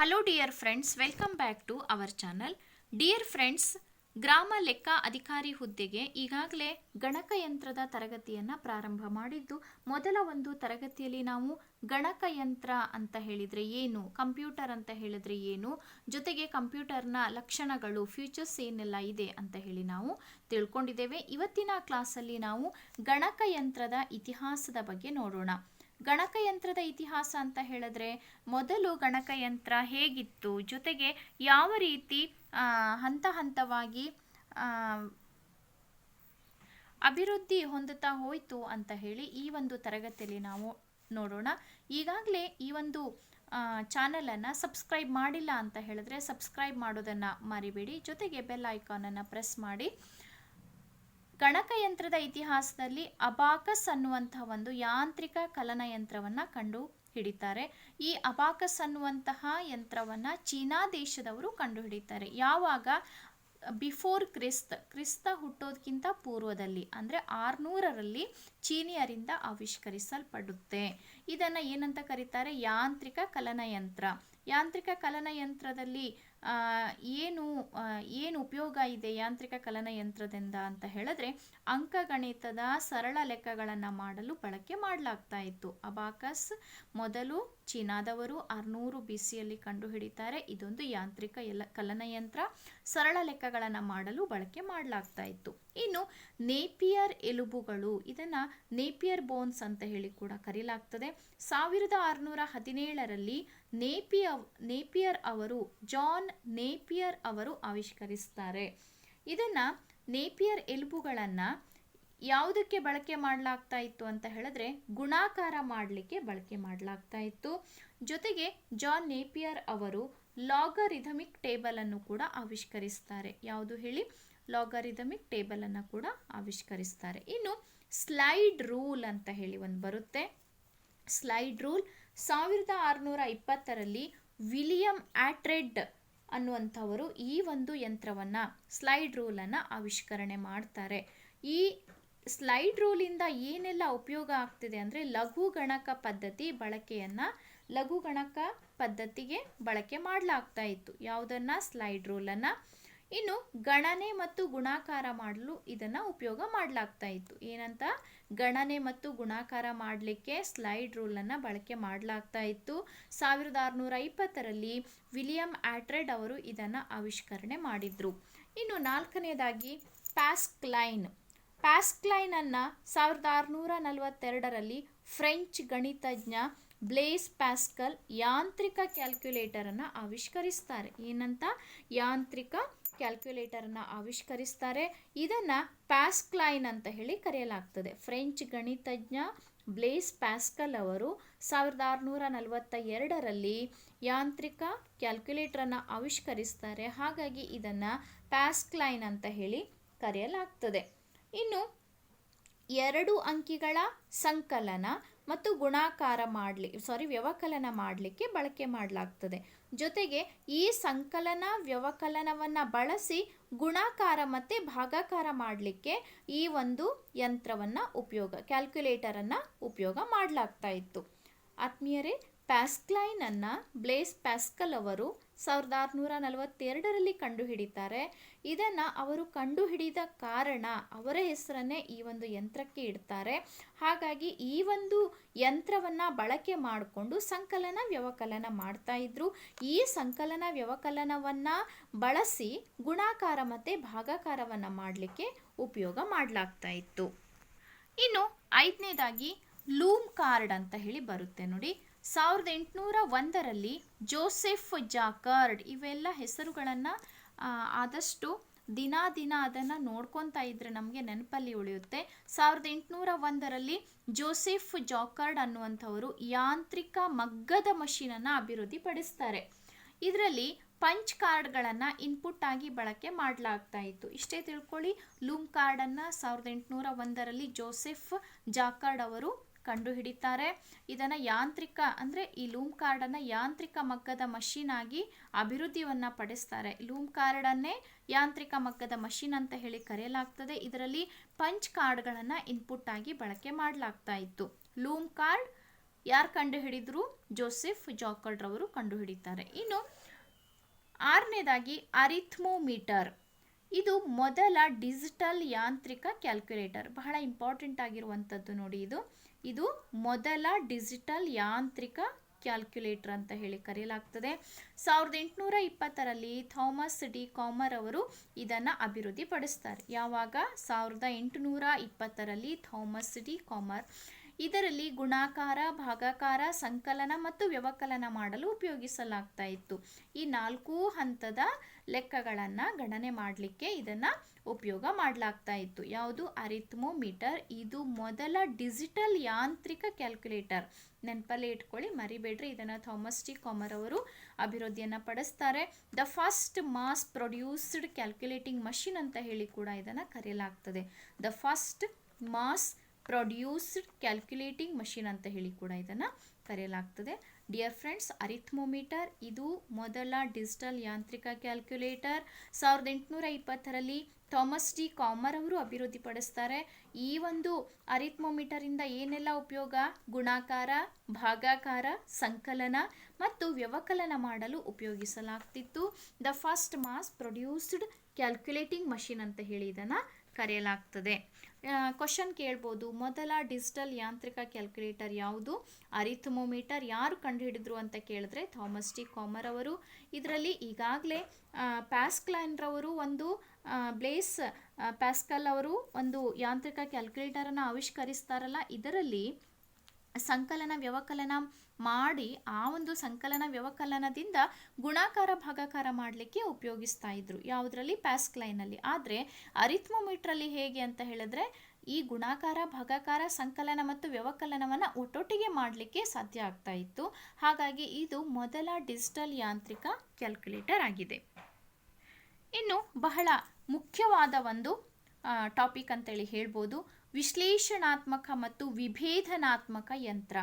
Hello dear friends welcome back to our channel dear friends ಗ್ರಾಮ ಲೆಕ್ಕ ಅಧಿಕಾರಿ ಹುದ್ದೆಗೆ ಈಗಾಗಲೇ ಗಣಕಯಂತ್ರದ ತರಗತಿಯನ್ನು ಪ್ರಾರಂಭ ಮಾಡಿದ್ದು, ಮೊದಲ ಒಂದು ತರಗತಿಯಲ್ಲಿ ನಾವು ಗಣಕಯಂತ್ರ ಅಂತ ಹೇಳಿದರೆ ಏನು, ಕಂಪ್ಯೂಟರ್ ಅಂತ ಹೇಳಿದರೆ ಏನು, ಜೊತೆಗೆ ಕಂಪ್ಯೂಟರ್ನ ಲಕ್ಷಣಗಳು ಫ್ಯೂಚರ್ಸ್ ಏನೆಲ್ಲ ಇದೆ ಅಂತ ಹೇಳಿ ನಾವು ತಿಳ್ಕೊಂಡಿದ್ದೇವೆ. ಇವತ್ತಿನ ಕ್ಲಾಸಲ್ಲಿ ನಾವು ಗಣಕಯಂತ್ರದ ಇತಿಹಾಸದ ಬಗ್ಗೆ ನೋಡೋಣ. ಗಣಕಯಂತ್ರದ ಇತಿಹಾಸ ಅಂತ ಹೇಳಿದ್ರೆ ಮೊದಲು ಗಣಕಯಂತ್ರ ಹೇಗಿತ್ತು? ಜೊತೆಗೆ ಯಾವ ರೀತಿ ಹಂತ ಹಂತವಾಗಿ ಅಭಿವೃದ್ಧಿ ಹೊಂದುತ್ತಾ ಹೋಯಿತು ಅಂತ ಹೇಳಿ ಈ ಒಂದು ತರಗತಿಯಲ್ಲಿ ನಾವು ನೋಡೋಣ. ಈಗಾಗಲೇ ಈ ಒಂದು ಚಾನಲನ್ನು ಸಬ್ಸ್ಕ್ರೈಬ್ ಮಾಡಿಲ್ಲ ಅಂತ ಹೇಳಿದ್ರೆ ಸಬ್ಸ್ಕ್ರೈಬ್ ಮಾಡೋದನ್ನು ಮರಿಬೇಡಿ. ಜೊತೆಗೆ ಬೆಲ್ ಐಕಾನನ್ನು ಪ್ರೆಸ್ ಮಾಡಿ. ಗಣಕಯಂತ್ರದ ಇತಿಹಾಸದಲ್ಲಿ ಅಬಾಕಸ್ ಅನ್ನುವಂಥ ಒಂದು ಯಾಂತ್ರಿಕ ಕಲನಯಂತ್ರವನ್ನು ಕಂಡು ಹಿಡಿತಾರೆ. ಈ ಅಬಾಕಸ್ ಅನ್ನುವಂತಹ ಯಂತ್ರವನ್ನು ಚೀನಾ ದೇಶದವರು ಕಂಡು ಹಿಡಿತಾರೆ. ಯಾವಾಗ? ಬಿಫೋರ್ ಕ್ರಿಸ್ತ ಕ್ರಿಸ್ತ ಹುಟ್ಟೋದಕ್ಕಿಂತ ಪೂರ್ವದಲ್ಲಿ, ಅಂದರೆ ಆರುನೂರರಲ್ಲಿ ಚೀನಿಯರಿಂದ ಆವಿಷ್ಕರಿಸಲ್ಪಡುತ್ತೆ. ಇದನ್ನು ಏನಂತ ಕರೀತಾರೆ? ಯಾಂತ್ರಿಕ ಕಲನಯಂತ್ರ. ಯಾಂತ್ರಿಕ ಕಲನಯಂತ್ರದಲ್ಲಿ ಏನು ಏನು ಉಪಯೋಗ ಇದೆ ಯಾಂತ್ರಿಕ ಕಲನಯಂತ್ರದಿಂದ ಅಂತ ಹೇಳಿದ್ರೆ ಅಂಕಗಣಿತದ ಸರಳ ಲೆಕ್ಕಗಳನ್ನು ಮಾಡಲು ಬಳಕೆ ಮಾಡಲಾಗ್ತಾ ಇತ್ತು. ಅಬಾಕಸ್ ಮೊದಲು ಚೀನಾದವರು ಆರುನೂರು ಬಿ ಸಿಯಲ್ಲಿ ಕಂಡುಹಿಡಿತಾರೆ. ಇದೊಂದು ಯಾಂತ್ರಿಕ ಎಲ್ಲ ಕಲನಯಂತ್ರ. ಸರಳ ಲೆಕ್ಕಗಳನ್ನು ಮಾಡಲು ಬಳಕೆ ಮಾಡಲಾಗ್ತಾ ಇತ್ತು. ಇನ್ನು ನೇಪಿಯರ್ ಎಲುಬುಗಳು, ಇದನ್ನು ನೇಪಿಯರ್ ಬೋನ್ಸ್ ಅಂತ ಹೇಳಿ ಕೂಡ ಕರೆಯಲಾಗ್ತದೆ ಸಾವಿರದ ಆರುನೂರ ಹದಿನೇಳರಲ್ಲಿ ನೇಪಿಯ ನೇಪಿಯರ್ ಅವರು, ಜಾನ್ ನೇಪಿಯರ್ ಅವರು ಆವಿಷ್ಕರಿಸ್ತಾರೆ. ಇದನ್ನು ನೇಪಿಯರ್ ಎಲುಬುಗಳನ್ನು ಯಾವುದಕ್ಕೆ ಬಳಕೆ ಮಾಡಲಾಗ್ತಾ ಇತ್ತು ಅಂತ ಹೇಳಿದ್ರೆ ಗುಣಾಕಾರ ಮಾಡಲಿಕ್ಕೆ ಬಳಕೆ ಮಾಡಲಾಗ್ತಾ ಇತ್ತು. ಜೊತೆಗೆ ಜಾನ್ ನೇಪಿಯರ್ ಅವರು ಲಾಗರಿಥಮಿಕ್ ಟೇಬಲ್ ಅನ್ನು ಕೂಡ ಆವಿಷ್ಕರಿಸ್ತಾರೆ. ಯಾವುದು ಹೇಳಿ? ಲಾಗರಿಥಮಿಕ್ ಟೇಬಲ್ ಅನ್ನು ಕೂಡ ಆವಿಷ್ಕರಿಸ್ತಾರೆ. ಇನ್ನು ಸ್ಲೈಡ್ ರೂಲ್ ಅಂತ ಹೇಳಿ ಒಂದು ಬರುತ್ತೆ. ಸ್ಲೈಡ್ ರೂಲ್ ಸಾವಿರದ ಆರುನೂರ ಇಪ್ಪತ್ತರಲ್ಲಿ ವಿಲಿಯಂ ಆಟ್ರೆಡ್ ಅನ್ನುವಂಥವರು ಈ ಒಂದು ಯಂತ್ರವನ್ನು ಸ್ಲೈಡ್ ರೂಲನ್ನು ಆವಿಷ್ಕರಣೆ ಮಾಡ್ತಾರೆ. ಈ ಸ್ಲೈಡ್ ರೂಲಿಂದ ಏನೆಲ್ಲ ಉಪಯೋಗ ಆಗ್ತಿದೆ ಅಂದರೆ ಲಘು ಗಣಕ ಪದ್ಧತಿ ಬಳಕೆಯನ್ನು ಲಘು ಗಣಕ ಪದ್ಧತಿಗೆ ಬಳಕೆ ಮಾಡಲಾಗ್ತಾ ಇತ್ತು. ಯಾವುದನ್ನು? ಸ್ಲೈಡ್ ರೂಲನ್ನು ಇನ್ನು ಗಣನೆ ಮತ್ತು ಗುಣಾಕಾರ ಮಾಡಲು ಇದನ್ನು ಉಪಯೋಗ ಮಾಡಲಾಗ್ತಾ ಇತ್ತು. ಏನಂತ? ಗಣನೆ ಮತ್ತು ಗುಣಾಕಾರ ಮಾಡಲಿಕ್ಕೆ ಸ್ಲೈಡ್ ರೂಲನ್ನು ಬಳಕೆ ಮಾಡಲಾಗ್ತಾ ಇತ್ತು. ಸಾವಿರದ ಆರುನೂರ ಇಪ್ಪತ್ತರಲ್ಲಿ ವಿಲಿಯಂ ಆಟ್ರೆಡ್ ಅವರು ಇದನ್ನು ಆವಿಷ್ಕರಣೆ ಮಾಡಿದರು. ಇನ್ನು ನಾಲ್ಕನೇದಾಗಿ ಪ್ಯಾಸ್ಕ್ಲೈನ್. ಪ್ಯಾಸ್ಕ್ಲೈನನ್ನು ಸಾವಿರದ ಆರುನೂರ ನಲವತ್ತೆರಡರಲ್ಲಿ ಫ್ರೆಂಚ್ ಗಣಿತಜ್ಞ ಬ್ಲೇಸ್ ಪ್ಯಾಸ್ಕಲ್ ಯಾಂತ್ರಿಕ ಕ್ಯಾಲ್ಕುಲೇಟರನ್ನು ಆವಿಷ್ಕರಿಸ್ತಾರೆ. ಏನಂತ? ಯಾಂತ್ರಿಕ ಕ್ಯಾಲ್ಕುಲೇಟರನ್ನು ಆವಿಷ್ಕರಿಸ್ತಾರೆ. ಇದನ್ನು ಪ್ಯಾಸ್ಕ್ಲೈನ್ ಅಂತ ಹೇಳಿ ಕರೆಯಲಾಗ್ತದೆ. ಫ್ರೆಂಚ್ ಗಣಿತಜ್ಞ ಬ್ಲೇಸ್ ಪ್ಯಾಸ್ಕಲ್ ಅವರು ಸಾವಿರದ ಆರುನೂರ ನಲವತ್ತ ಎರಡರಲ್ಲಿ ಯಾಂತ್ರಿಕ ಕ್ಯಾಲ್ಕುಲೇಟರನ್ನು ಆವಿಷ್ಕರಿಸ್ತಾರೆ. ಹಾಗಾಗಿ ಇದನ್ನು ಪ್ಯಾಸ್ಕ್ಲೈನ್ ಅಂತ ಹೇಳಿ ಕರೆಯಲಾಗ್ತದೆ. ಇನ್ನು ಎರಡು ಅಂಕಿಗಳ ಸಂಕಲನ ಮತ್ತು ಗುಣಾಕಾರ ಮಾಡಲಿ, ಸಾರಿ ವ್ಯವಕಲನ ಮಾಡಲಿಕ್ಕೆ ಬಳಕೆ ಮಾಡಲಾಗ್ತದೆ. ಜೊತೆಗೆ ಈ ಸಂಕಲನ ವ್ಯವಕಲನವನ್ನು ಬಳಸಿ ಗುಣಾಕಾರ ಮತ್ತು ಭಾಗಾಕಾರ ಮಾಡಲಿಕ್ಕೆ ಈ ಒಂದು ಯಂತ್ರವನ್ನು ಉಪಯೋಗ ಕ್ಯಾಲ್ಕುಲೇಟರನ್ನು ಉಪಯೋಗ ಮಾಡಲಾಗ್ತಾ ಇತ್ತು. ಆತ್ಮೀಯರೇ ಪ್ಯಾಸ್ಕ್ಲೈನನ್ನು ಬ್ಲೇಸ್ ಪ್ಯಾಸ್ಕಲ್ ಅವರು ಸಾವಿರದ ಆರುನೂರ ನಲವತ್ತೆರಡರಲ್ಲಿ ಕಂಡುಹಿಡಿತಾರೆ. ಇದನ್ನು ಅವರು ಕಂಡುಹಿಡಿದ ಕಾರಣ ಅವರ ಹೆಸರನ್ನೇ ಈ ಒಂದು ಯಂತ್ರಕ್ಕೆ ಇಡ್ತಾರೆ. ಹಾಗಾಗಿ ಈ ಒಂದು ಯಂತ್ರವನ್ನು ಬಳಕೆ ಮಾಡಿಕೊಂಡು ಸಂಕಲನ ವ್ಯವಕಲನ ಮಾಡ್ತಾ ಇದ್ರು. ಈ ಸಂಕಲನ ವ್ಯವಕಲನವನ್ನು ಬಳಸಿ ಗುಣಾಕಾರ ಮತ್ತು ಭಾಗಾಕಾರವನ್ನು ಮಾಡಲಿಕ್ಕೆ ಉಪಯೋಗ ಮಾಡಲಾಗ್ತಾ ಇತ್ತು. ಇನ್ನು ಐದನೇದಾಗಿ ಲೂಮ್ ಕಾರ್ಡ್ ಅಂತ ಹೇಳಿ ಬರುತ್ತೆ ನೋಡಿ. ಸಾವಿರದ ಎಂಟುನೂರ ಒಂದರಲ್ಲಿ ಜೋಸೆಫ್ ಜಾಕರ್ಡ್ ಇವೆಲ್ಲ ಹೆಸರುಗಳನ್ನು ಆದಷ್ಟು ದಿನ ದಿನ ಅದನ್ನು ನೋಡ್ಕೊತಾ ಇದ್ರೆ ನಮಗೆ ನೆನಪಲ್ಲಿ ಉಳಿಯುತ್ತೆ. ಸಾವಿರದ ಎಂಟುನೂರ ಒಂದರಲ್ಲಿ ಜೋಸೆಫ್ ಜಾಕರ್ಡ್ ಅನ್ನುವಂಥವರು ಯಾಂತ್ರಿಕ ಮಗ್ಗದ ಮಷೀನನ್ನು ಅಭಿವೃದ್ಧಿಪಡಿಸ್ತಾರೆ. ಇದರಲ್ಲಿ ಪಂಚ್ ಕಾರ್ಡ್ಗಳನ್ನು ಇನ್ಪುಟ್ ಆಗಿ ಬಳಕೆ ಮಾಡಲಾಗ್ತಾ ಇತ್ತು. ಇಷ್ಟೇ ತಿಳ್ಕೊಳ್ಳಿ, ಲೂಮ್ ಕಾರ್ಡನ್ನು ಸಾವಿರದ ಎಂಟುನೂರ ಒಂದರಲ್ಲಿ ಜೋಸೆಫ್ ಜಾಕರ್ಡ್ ಅವರು ಕಂಡುಹಿಡಿತಾರೆ. ಇದನ್ನು ಯಾಂತ್ರಿಕ ಅಂದರೆ ಈ ಲೂಮ್ ಕಾರ್ಡನ್ನು ಯಾಂತ್ರಿಕ ಮಗ್ಗದ ಮಷೀನ್ ಆಗಿ ಅಭಿವೃದ್ಧಿಯನ್ನು ಪಡಿಸ್ತಾರೆ. ಲೂಮ್ ಕಾರ್ಡನ್ನೇ ಯಾಂತ್ರಿಕ ಮಗ್ಗದ ಮಷೀನ್ ಅಂತ ಹೇಳಿ ಕರೆಯಲಾಗ್ತದೆ. ಇದರಲ್ಲಿ ಪಂಚ್ ಕಾರ್ಡ್ಗಳನ್ನು ಇನ್ಪುಟ್ ಆಗಿ ಬಳಕೆ ಮಾಡಲಾಗ್ತಾ ಇತ್ತು. ಲೂಮ್ ಕಾರ್ಡ್ ಯಾರು ಕಂಡುಹಿಡಿದ್ರು? ಜೋಸೆಫ್ ಜಾಕರ್ಡ್ರವರು ಕಂಡುಹಿಡಿತಾರೆ. ಇನ್ನು ಆರನೇದಾಗಿ ಅರಿಥ್ಮೋಮೀಟರ್ ಇದು ಮೊದಲ ಡಿಜಿಟಲ್ ಯಾಂತ್ರಿಕ ಕ್ಯಾಲ್ಕುಲೇಟರ್. ಬಹಳ ಇಂಪಾರ್ಟೆಂಟ್ ಆಗಿರುವಂಥದ್ದು ನೋಡಿ ಇದು. ಇದು ಮೊದಲ ಡಿಜಿಟಲ್ ಯಾಂತ್ರಿಕ ಕ್ಯಾಲ್ಕುಲೇಟರ್ ಅಂತ ಹೇಳಿ ಕರೆಯಲಾಗ್ತದೆ. ಸಾವಿರದ ಎಂಟುನೂರ ಇಪ್ಪತ್ತರಲ್ಲಿ ಥಾಮಸ್ ಡಿ ಕಾಮರ್ ಅವರು ಇದನ್ನು ಅಭಿವೃದ್ಧಿಪಡಿಸ್ತಾರೆ. ಯಾವಾಗ? ಸಾವಿರದ ಎಂಟುನೂರ ಇಪ್ಪತ್ತರಲ್ಲಿ ಥಾಮಸ್ ಡಿ ಕಾಮರ್ ಇದರಲ್ಲಿ ಗುಣಾಕಾರ, ಭಾಗಾಕಾರ, ಸಂಕಲನ ಮತ್ತು ವ್ಯವಕಲನ ಮಾಡಲು ಉಪಯೋಗಿಸಲಾಗ್ತಾ ಇತ್ತು. ಈ ನಾಲ್ಕು ಹಂತದ ಲೆಕ್ಕಗಳನ್ನು ಗಣನೆ ಮಾಡಲಿಕ್ಕೆ ಇದನ್ನು ಉಪಯೋಗ ಮಾಡಲಾಗ್ತಾ ಇತ್ತು. ಯಾವುದು? ಅರಿಥ್ಮೋಮೀಟರ್ ಇದು ಮೊದಲ ಡಿಜಿಟಲ್ ಯಾಂತ್ರಿಕ ಕ್ಯಾಲ್ಕುಲೇಟರ್. ನೆನಪಲ್ಲಿ ಇಟ್ಕೊಳ್ಳಿ, ಮರಿಬೇಡ್ರಿ. ಇದನ್ನು ಥಾಮಸ್ ಟಿ. ಕಾಮರ್ ಅವರು ಅಭಿವೃದ್ಧಿಯನ್ನು ಪಡಿಸ್ತಾರೆ. The first mass produced calculating machine ಅಂತ ಹೇಳಿ ಕೂಡ ಇದನ್ನು ಕರೆಯಲಾಗ್ತದೆ. The first mass produced calculating machine ಅಂತ ಹೇಳಿ ಕೂಡ ಇದನ್ನು ಕರೆಯಲಾಗ್ತದೆ. ಡಿಯರ್ ಫ್ರೆಂಡ್ಸ್ ಅರಿಥ್ಮೋಮೀಟರ್ ಇದು ಮೊದಲ ಡಿಜಿಟಲ್ ಯಾಂತ್ರಿಕ ಕ್ಯಾಲ್ಕುಲೇಟರ್. ಸಾವಿರದ ಎಂಟುನೂರ ಇಪ್ಪತ್ತರಲ್ಲಿ ಥಾಮಸ್ ಡಿ ಕಾಮರ್ ಅವರು ಅಭಿವೃದ್ಧಿಪಡಿಸ್ತಾರೆ. ಈ ಒಂದು ಅರಿಥ್ಮೋಮೀಟರಿಂದ ಏನೆಲ್ಲ ಉಪಯೋಗ? ಗುಣಾಕಾರ, ಭಾಗಾಕಾರ, ಸಂಕಲನ ಮತ್ತು ವ್ಯವಕಲನ ಮಾಡಲು ಉಪಯೋಗಿಸಲಾಗ್ತಿತ್ತು. The first mass produced calculating machine ಅಂತ ಹೇಳಿ ಇದನ್ನು ಕರೆಯಲಾಗ್ತದೆ. ಕ್ವಶನ್ ಕೇಳ್ಬೋದು. ಮೊದಲ ಡಿಜಿಟಲ್ ಯಾಂತ್ರಿಕ ಕ್ಯಾಲ್ಕುಲೇಟರ್ ಯಾವುದು? ಅರಿಥಮೋಮೀಟರ್ ಯಾರು ಕಂಡುಹಿಡಿದ್ರು ಅಂತ ಕೇಳಿದ್ರೆ ಥಾಮಸ್ ಟಿ. ಕಾಮರ್ ಅವರು. ಇದರಲ್ಲಿ ಈಗಾಗಲೇ ಪ್ಯಾಸ್ಕ್ಲೈನ್ರವರು ಒಂದು ಬ್ಲೇಸ್ ಪ್ಯಾಸ್ಕಲ್ ಅವರು ಒಂದು ಯಾಂತ್ರಿಕ ಕ್ಯಾಲ್ಕುಲೇಟರನ್ನು ಆವಿಷ್ಕರಿಸ್ತಾರಲ್ಲ, ಇದರಲ್ಲಿ ಸಂಕಲನ ವ್ಯವಕಲನ ಮಾಡಿ ಆ ಒಂದು ಸಂಕಲನ ವ್ಯವಕಲನದಿಂದ ಗುಣಾಕಾರ, ಭಾಗಾಕಾರ ಮಾಡಲಿಕ್ಕೆ ಉಪಯೋಗಿಸ್ತಾ ಇದ್ರು. ಯಾವುದರಲ್ಲಿ? ಪ್ಯಾಸ್ಕ್ಲೈನಲ್ಲಿ ಆದರೆ ಅರಿಥ್ಮೋಮೀಟ್ರಲ್ಲಿ ಹೇಗೆ ಅಂತ ಹೇಳಿದ್ರೆ ಈ ಗುಣಾಕಾರ, ಭಾಗಾಕಾರ, ಸಂಕಲನ ಮತ್ತು ವ್ಯವಕಲನವನ್ನು ಒಟ್ಟೊಟ್ಟಿಗೆ ಮಾಡಲಿಕ್ಕೆ ಸಾಧ್ಯ ಆಗ್ತಾ ಇತ್ತು. ಹಾಗಾಗಿ ಇದು ಮೊದಲ ಡಿಜಿಟಲ್ ಯಾಂತ್ರಿಕ ಕ್ಯಾಲ್ಕುಲೇಟರ್ ಆಗಿದೆ. ಇನ್ನು ಬಹಳ ಮುಖ್ಯವಾದ ಒಂದು ಟಾಪಿಕ್ ಅಂತೇಳಿ ಹೇಳ್ಬೋದು. ವಿಶ್ಲೇಷಣಾತ್ಮಕ ಮತ್ತು ವಿಭೇದನಾತ್ಮಕ ಯಂತ್ರ.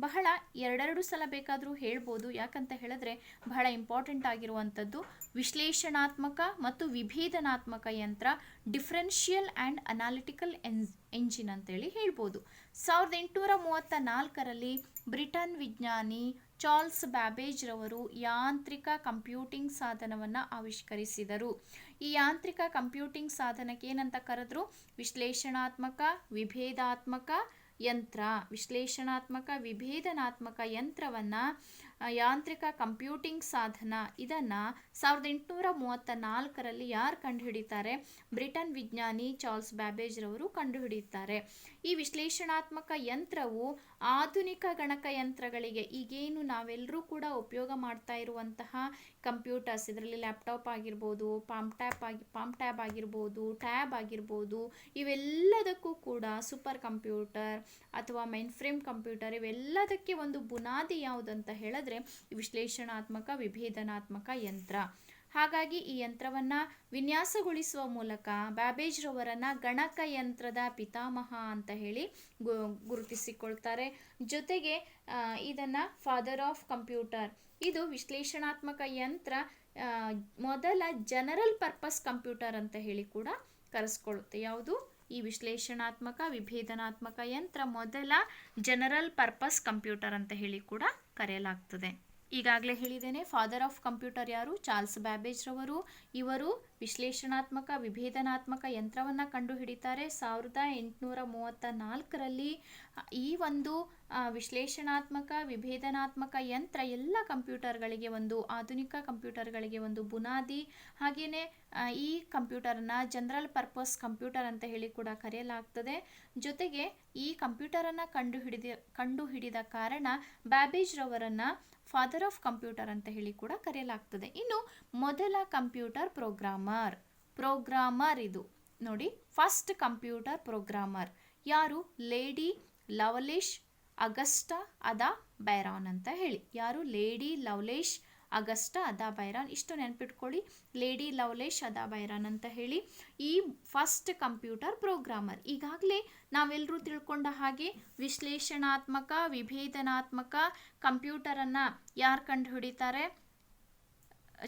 ಬಹಳ ಎರಡೆರಡು ಸಲ ಬೇಕಾದರೂ ಹೇಳ್ಬೋದು. ಯಾಕಂತ ಹೇಳಿದ್ರೆ ಬಹಳ ಇಂಪಾರ್ಟೆಂಟ್ ಆಗಿರುವಂಥದ್ದು ವಿಶ್ಲೇಷಣಾತ್ಮಕ ಮತ್ತು ವಿಭೇದನಾತ್ಮಕ ಯಂತ್ರ, differential and analytical N, engine ಅಂತೇಳಿ ಹೇಳ್ಬೋದು. ಸಾವಿರದ ಎಂಟುನೂರ ಮೂವತ್ತ ನಾಲ್ಕರಲ್ಲಿ ಬ್ರಿಟನ್ ವಿಜ್ಞಾನಿ ಚಾರ್ಲ್ಸ್ ಬ್ಯಾಬೇಜ್ ರವರು ಯಾಂತ್ರಿಕ ಕಂಪ್ಯೂಟಿಂಗ್ ಸಾಧನವನ್ನು ಆವಿಷ್ಕರಿಸಿದರು. ಈ ಯಾಂತ್ರಿಕ ಕಂಪ್ಯೂಟಿಂಗ್ ಸಾಧನಕ್ಕೆ ಏನಂತ ಕರೆದ್ರು? ವಿಶ್ಲೇಷಣಾತ್ಮಕ, ವಿಭೇದಾತ್ಮಕ ಯಂತ್ರ. ವಿಶ್ಲೇಷಣಾತ್ಮಕ, ವಿಭೇದನಾತ್ಮಕ ಯಂತ್ರವನ್ನು ಯಾಂತ್ರಿಕ ಕಂಪ್ಯೂಟಿಂಗ್ ಸಾಧನ ಇದನ್ನು ಸಾವಿರದ ಎಂಟುನೂರ ಮೂವತ್ತ ನಾಲ್ಕರಲ್ಲಿ ಯಾರು ಕಂಡುಹಿಡಿತಾರೆ? ಬ್ರಿಟನ್ ವಿಜ್ಞಾನಿ ಚಾರ್ಲ್ಸ್ ಬ್ಯಾಬೇಜ್ ರವರು ಕಂಡುಹಿಡಿಯುತ್ತಾರೆ. ಈ ವಿಶ್ಲೇಷಣಾತ್ಮಕ ಯಂತ್ರವು ಆಧುನಿಕ ಗಣಕಯಂತ್ರಗಳಿಗೆ ಈಗೇನು ನಾವೆಲ್ಲರೂ ಕೂಡ ಉಪಯೋಗ ಮಾಡ್ತಾ ಇರುವಂತಹ ಕಂಪ್ಯೂಟರ್ಸ್, ಇದರಲ್ಲಿ ಲ್ಯಾಪ್ಟಾಪ್ ಆಗಿರ್ಬೋದು, ಪಾಮ್ ಟ್ಯಾಪ್ ಆಗಿ, ಪಾಮ್ ಟ್ಯಾಬ್ ಆಗಿರ್ಬೋದು ಟ್ಯಾಬ್ ಆಗಿರ್ಬೋದು, ಇವೆಲ್ಲದಕ್ಕೂ ಕೂಡ ಸೂಪರ್ ಕಂಪ್ಯೂಟರ್ ಅಥವಾ ಮೈನ್ ಫ್ರೇಮ್ ಕಂಪ್ಯೂಟರ್ ಇವೆಲ್ಲದಕ್ಕೆ ಒಂದು ಬುನಾದಿ ಯಾವುದಂತ ಹೇಳಿದ್ರೆ ವಿಶ್ಲೇಷಣಾತ್ಮಕ ವಿಭೇದನಾತ್ಮಕ ಯಂತ್ರ. ಹಾಗಾಗಿ ಈ ಯಂತ್ರವನ್ನು ವಿನ್ಯಾಸಗೊಳಿಸುವ ಮೂಲಕ ಬ್ಯಾಬೇಜ್ ಗಣಕ ಯಂತ್ರದ ಪಿತಾಮಹ ಅಂತ ಹೇಳಿ ಗುರುತಿಸಿಕೊಳ್ತಾರೆ. ಜೊತೆಗೆ ಇದನ್ನು ಫಾದರ್ ಆಫ್ ಕಂಪ್ಯೂಟರ್ ಇದು ವಿಶ್ಲೇಷಣಾತ್ಮಕ ಯಂತ್ರ ಮೊದಲ ಜನರಲ್ ಪರ್ಪಸ್ ಕಂಪ್ಯೂಟರ್ ಅಂತ ಹೇಳಿ ಕೂಡ ಕರೆಸ್ಕೊಳ್ಳುತ್ತೆ. ಯಾವುದು? ಈ ವಿಶ್ಲೇಷಣಾತ್ಮಕ ವಿಭೇದನಾತ್ಮಕ ಯಂತ್ರ ಮೊದಲ ಜನರಲ್ ಪರ್ಪಸ್ ಕಂಪ್ಯೂಟರ್ ಅಂತ ಹೇಳಿ ಕೂಡ ಕರೆಯಲಾಗ್ತದೆ. ಈಗಾಗಲೇ ಹೇಳಿದ್ದೇನೆ ಫಾದರ್ ಆಫ್ ಕಂಪ್ಯೂಟರ್ ಯಾರು? ಚಾರ್ಲ್ಸ್ ಬ್ಯಾಬೇಜ್ ರವರು. ಇವರು ವಿಶ್ಲೇಷಣಾತ್ಮಕ, ವಿಭೇದನಾತ್ಮಕ ಯಂತ್ರವನ್ನು ಕಂಡುಹಿಡಿತಾರೆ. ಸಾವಿರದ ಎಂಟುನೂರ ಮೂವತ್ತ ನಾಲ್ಕರಲ್ಲಿ ಈ ಒಂದು ವಿಶ್ಲೇಷಣಾತ್ಮಕ, ವಿಭೇದನಾತ್ಮಕ ಯಂತ್ರ ಎಲ್ಲ ಕಂಪ್ಯೂಟರ್ಗಳಿಗೆ ಒಂದು, ಆಧುನಿಕ ಕಂಪ್ಯೂಟರ್ಗಳಿಗೆ ಒಂದು ಬುನಾದಿ. ಹಾಗೆಯೇ ಈ ಕಂಪ್ಯೂಟರನ್ನು ಜನರಲ್ ಪರ್ಪಸ್ ಕಂಪ್ಯೂಟರ್ ಅಂತ ಹೇಳಿ ಕೂಡ ಕರೆಯಲಾಗ್ತದೆ. ಜೊತೆಗೆ ಈ ಕಂಪ್ಯೂಟರನ್ನು ಕಂಡುಹಿಡಿದ ಕಂಡುಹಿಡಿದ ಕಾರಣ ಬ್ಯಾಬೇಜ್ ರವರನ್ನು ಫಾದರ್ ಆಫ್ ಕಂಪ್ಯೂಟರ್ ಅಂತ ಹೇಳಿ ಕೂಡ ಕರೆಯಲಾಗ್ತದೆ. ಇನ್ನು ಮೊದಲ ಕಂಪ್ಯೂಟರ್ ಪ್ರೋಗ್ರಾಮರ್ ಪ್ರೋಗ್ರಾಮರ್ ಇದು. ನೋಡಿ ಫಸ್ಟ್ ಕಂಪ್ಯೂಟರ್ ಪ್ರೋಗ್ರಾಮರ್. ಯಾರು? Lady Lovelace Augusta Ada Byron ಅಂತ ಹೇಳಿ. ಯಾರು? ಲೇಡಿ ಲವಲೇಶ್ ಅಗಸ್ಟಾ, ಅದಾ ಬೈರಾನ್. ಇಷ್ಟು ನೆನಪಿಟ್ಕೊಳ್ಳಿ. ಲೇಡಿ ಲವ್ಲೇಶ್, ಅದಾ ಬೈರಾನ್ ಅಂತ ಹೇಳಿ. ಈ ಫಸ್ಟ್ ಕಂಪ್ಯೂಟರ್ ಪ್ರೋಗ್ರಾಮರ್. ಈಗಾಗಲೇ ನಾವೆಲ್ಲರೂ ತಿಳ್ಕೊಂಡ ಹಾಗೆ ವಿಶ್ಲೇಷಣಾತ್ಮಕ, ವಿಭೇದನಾತ್ಮಕ ಕಂಪ್ಯೂಟರನ್ನು ಯಾರು ಕಂಡುಹಿಡಿತಾರೆ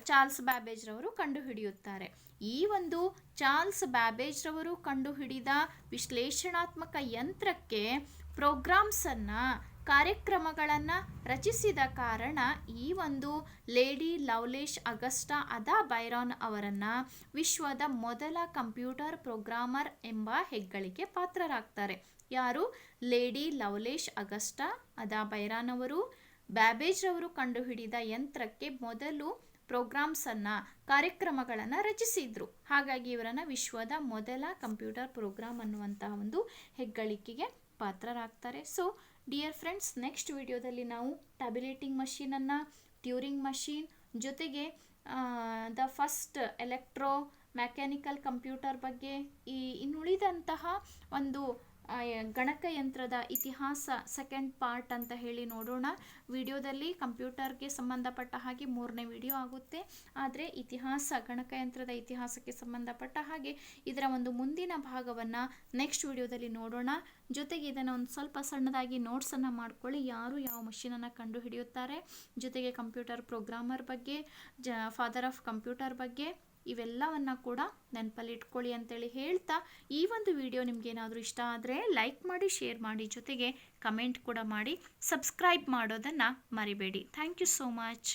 ಚಾರ್ಲ್ಸ್ ಬ್ಯಾಬೇಜ್ರವರು ಕಂಡುಹಿಡಿಯುತ್ತಾರೆ ಈ ಒಂದು ಚಾರ್ಲ್ಸ್ ಬ್ಯಾಬೇಜ್ರವರು ಕಂಡುಹಿಡಿದ ವಿಶ್ಲೇಷಣಾತ್ಮಕ ಯಂತ್ರಕ್ಕೆ ಪ್ರೋಗ್ರಾಮ್ಸನ್ನು ಕಾರ್ಯಕ್ರಮಗಳನ್ನು ರಚಿಸಿದ ಕಾರಣ ಈ ಒಂದು ಲೇಡಿ ಲವ್ಲೇಶ್ ಅಗಸ್ಟಾ ಅದಾ ಬೈರಾನ್ ಅವರನ್ನು ವಿಶ್ವದ ಮೊದಲ ಕಂಪ್ಯೂಟರ್ ಪ್ರೋಗ್ರಾಮರ್ ಎಂಬ ಹೆಗ್ಗಳಿಕೆ ಪಾತ್ರರಾಗ್ತಾರೆ. ಯಾರು? ಲೇಡಿ ಲವ್ಲೇಶ್ ಅಗಸ್ಟಾ ಅದಾ ಬೈರಾನ್ ಅವರು. ಬ್ಯಾಬೇಜ್ ಅವರು ಕಂಡುಹಿಡಿದ ಯಂತ್ರಕ್ಕೆ ಮೊದಲು ಪ್ರೋಗ್ರಾಮ್ಸನ್ನು, ಕಾರ್ಯಕ್ರಮಗಳನ್ನು ರಚಿಸಿದ್ರು. ಹಾಗಾಗಿ ಇವರನ್ನು ವಿಶ್ವದ ಮೊದಲ ಕಂಪ್ಯೂಟರ್ ಪ್ರೋಗ್ರಾಮ್ ಅನ್ನುವಂತಹ ಒಂದು ಹೆಗ್ಗಳಿಕೆಗೆ ಪಾತ್ರರಾಗ್ತಾರೆ. ಸೊ ಡಿಯರ್ ಫ್ರೆಂಡ್ಸ್ ನೆಕ್ಸ್ಟ್ ವಿಡಿಯೋದಲ್ಲಿ ನಾವು ಟ್ಯಾಬ್ಯುಲೇಟಿಂಗ್ ಮಷೀನನ್ನು ಟ್ಯೂರಿಂಗ್ ಮಷೀನ್ ಜೊತೆಗೆ the first electro mechanical computer ಬಗ್ಗೆ ಈ ಇನ್ನುಳಿದಂತಹ ಒಂದು ಗಣಕಯಂತ್ರದ ಇತಿಹಾಸ ಸೆಕೆಂಡ್ ಪಾರ್ಟ್ ಅಂತ ಹೇಳಿ ನೋಡೋಣ. ವಿಡಿಯೋದಲ್ಲಿ ಕಂಪ್ಯೂಟರ್ಗೆ ಸಂಬಂಧಪಟ್ಟ ಹಾಗೆ ಮೂರನೇ ವಿಡಿಯೋ ಆಗುತ್ತೆ. ಆದರೆ ಇತಿಹಾಸ ಗಣಕಯಂತ್ರದ ಇತಿಹಾಸಕ್ಕೆ ಸಂಬಂಧಪಟ್ಟ ಹಾಗೆ ಇದರ ಒಂದು ಮುಂದಿನ ಭಾಗವನ್ನು ನೆಕ್ಸ್ಟ್ ವಿಡಿಯೋದಲ್ಲಿ ನೋಡೋಣ. ಜೊತೆಗೆ ಇದನ್ನು ಒಂದು ಸ್ವಲ್ಪ ಸಣ್ಣದಾಗಿ ನೋಟ್ಸನ್ನು ಮಾಡ್ಕೊಳ್ಳಿ. ಯಾರು ಯಾವ ಮಷೀನನ್ನು ಕಂಡು ಹಿಡಿಯುತ್ತಾರೆ ಜೊತೆಗೆ ಕಂಪ್ಯೂಟರ್ ಪ್ರೋಗ್ರಾಮರ್ ಬಗ್ಗೆ, ಜ ಫಾದರ್ ಆಫ್ ಕಂಪ್ಯೂಟರ್ ಬಗ್ಗೆ. ಇವೆಲ್ಲವನ್ನ ಕೂಡ ನೆನಪಲ್ಲಿ ಇಟ್ಕೊಳ್ಳಿ ಅಂತೇಳಿ ಹೇಳ್ತಾ ಈ ಒಂದು ವಿಡಿಯೋ ನಿಮ್ಗೆ ಏನಾದರೂ ಇಷ್ಟ ಆದರೆ ಲೈಕ್ ಮಾಡಿ ಶೇರ್ ಮಾಡಿ ಜೊತೆಗೆ ಕಮೆಂಟ್ ಕೂಡ ಮಾಡಿ ಸಬ್ಸ್ಕ್ರೈಬ್ ಮಾಡೋದನ್ನು ಮರಿಬೇಡಿ. Thank you so much